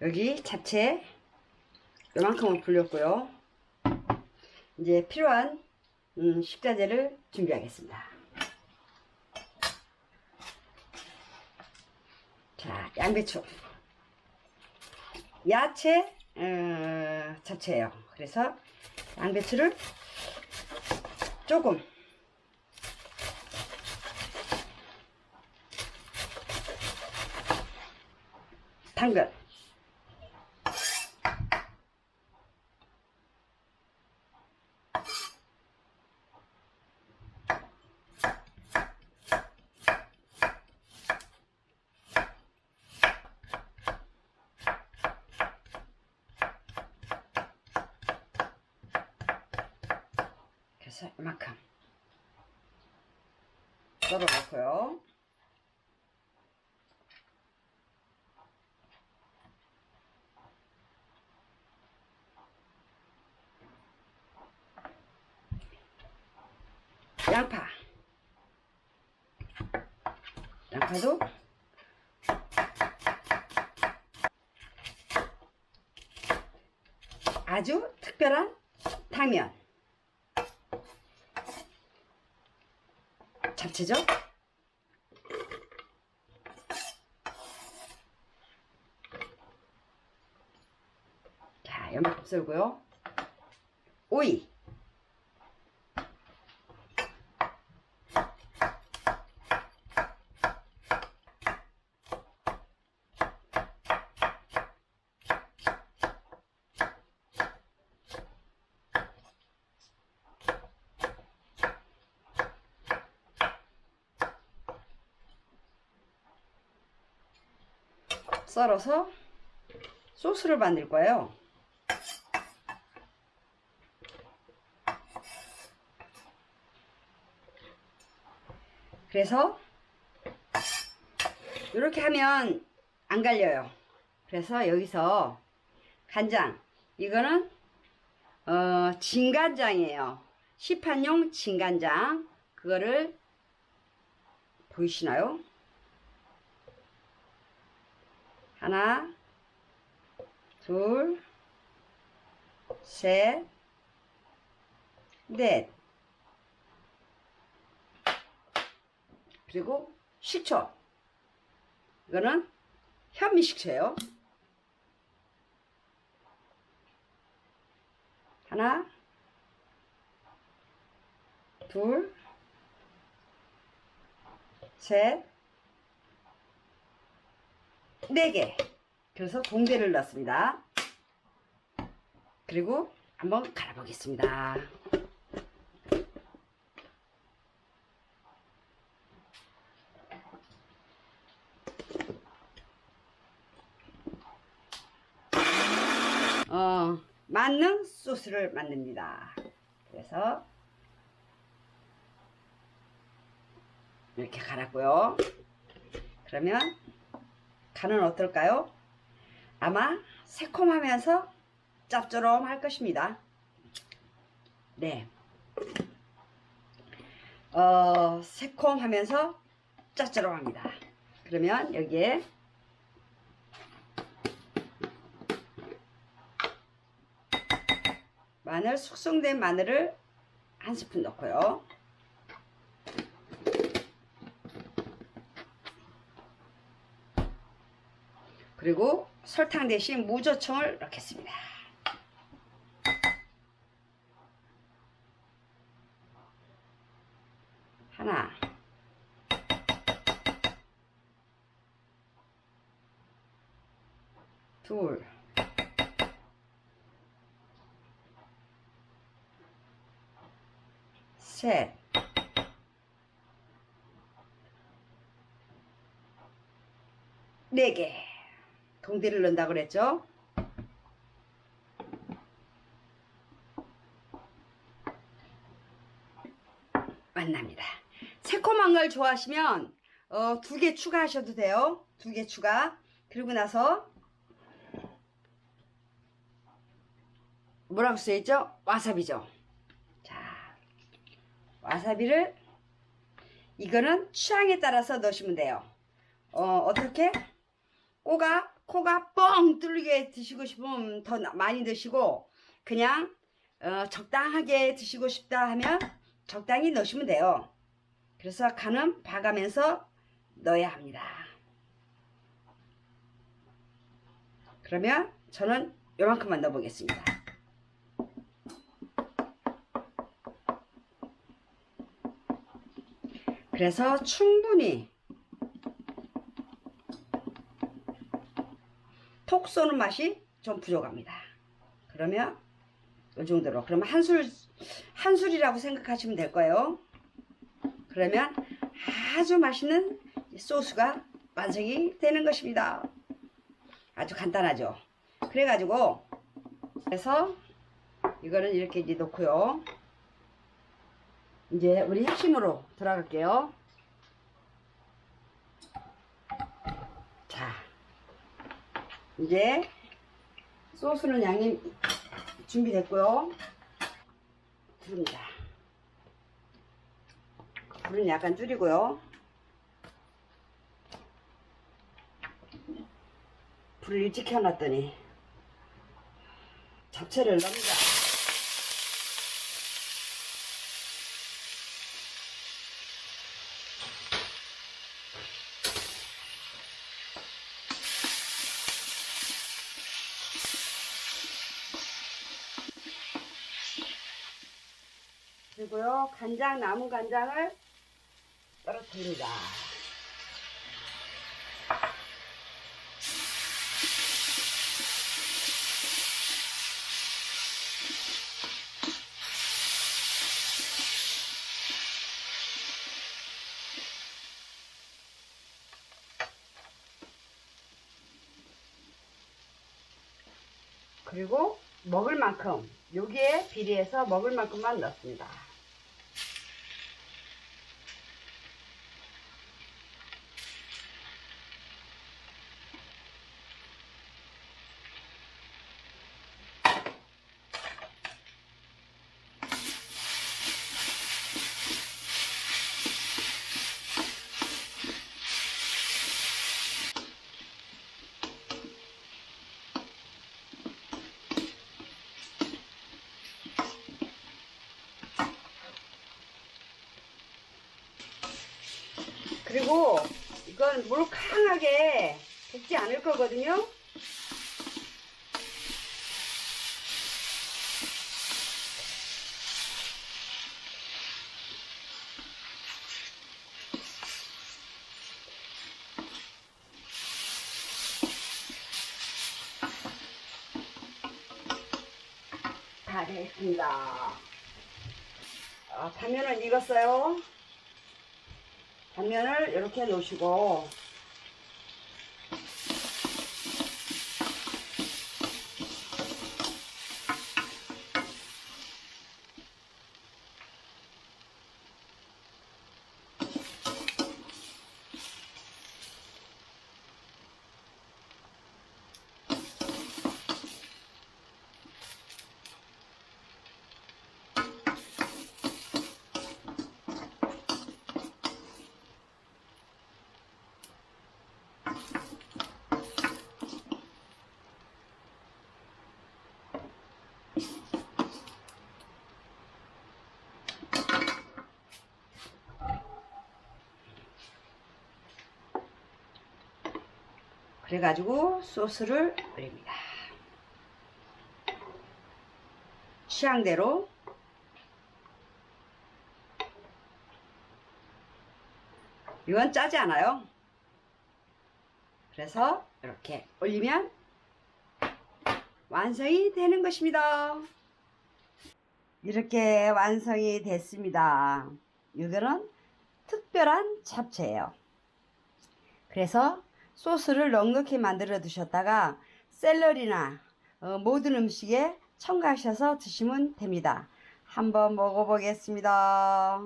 여기 잡채 요만큼은 불렸고요. 이제 필요한 음, 식자재를 준비하겠습니다. 자, 양배추. 야채, 어, 잡채예요. 그래서 양배추를 조금 당근 그래서 이만큼 썰어 놓고요. 양파. 양파도? 아주 특별한 당면 잡채죠? 자, 연잎 썰고요. 오이. 썰어서 소스를 만들 거예요. 그래서 이렇게 하면 안 갈려요. 그래서 여기서 간장 이거는 어, 진간장이에요. 시판용 진간장 그거를 보이시나요? 하나, 둘, 셋, 넷. 그리고 식초. 이거는 현미 식초예요. 하나, 둘, 셋, 네 개. 그래서 동대를 넣습니다. 그리고 한번 갈아 보겠습니다. 어, 만능 소스를 만듭니다. 그래서 이렇게 갈았고요. 그러면 간은 어떨까요? 아마 새콤하면서 짭조름할 것입니다. 네. 어, 새콤하면서 짭조름합니다. 그러면 여기에 마늘, 숙성된 마늘을 한 스푼 넣고요. 그리고 설탕 대신 무조청을 넣겠습니다. 하나 둘 셋, 네 개. 동대를 넣는다고 그랬죠? 만납니다. 새콤한 걸 좋아하시면 어, 두 개 추가하셔도 돼요. 두 개 추가. 그리고 나서 뭐라고 써있죠? 와사비죠. 자, 와사비를 이거는 취향에 따라서 넣으시면 돼요. 어, 어떻게? 코가 코가 뻥뻥 뚫리게 드시고 싶으면 더 나- 많이 드시고 그냥 어, 적당하게 드시고 싶다 하면 적당히 넣으시면 돼요. 그래서 간은 봐가면서 넣어야 합니다. 그러면 저는 요만큼만 넣어보겠습니다. 그래서 충분히 톡 쏘는 맛이 좀 부족합니다. 그러면 이 정도로 그러면 한 술 한 술이라고 생각하시면 될 거예요. 그러면 아주 맛있는 소스가 완성이 되는 것입니다. 아주 간단하죠. 그래가지고 그래서 이거는 이렇게 이제 놓고요. 이제 우리 핵심으로 들어갈게요. 이제 소스는 양이 준비됐고요. 불입니다. 불은 약간 줄이고요. 불을 일찍 켜놨더니 잡채를 넣습니다. 그리고요 간장 나무 간장을 떨어뜨립니다. 그리고 먹을 만큼 여기에 비례해서 먹을 만큼만 넣습니다. 그리고 이건 물 강하게 볶지 않을 거거든요. 다 됐습니다. 아, 단면은 익었어요. 단면을 이렇게 놓으시고 그래가지고 소스를 올립니다. 취향대로 이건 짜지 않아요. 그래서 이렇게 올리면 완성이 되는 것입니다. 이렇게 완성이 됐습니다. 이거는 특별한 잡채예요. 그래서 소스를 넉넉히 만들어 두셨다가 샐러리나 어, 모든 음식에 첨가하셔서 드시면 됩니다. 한번 먹어보겠습니다.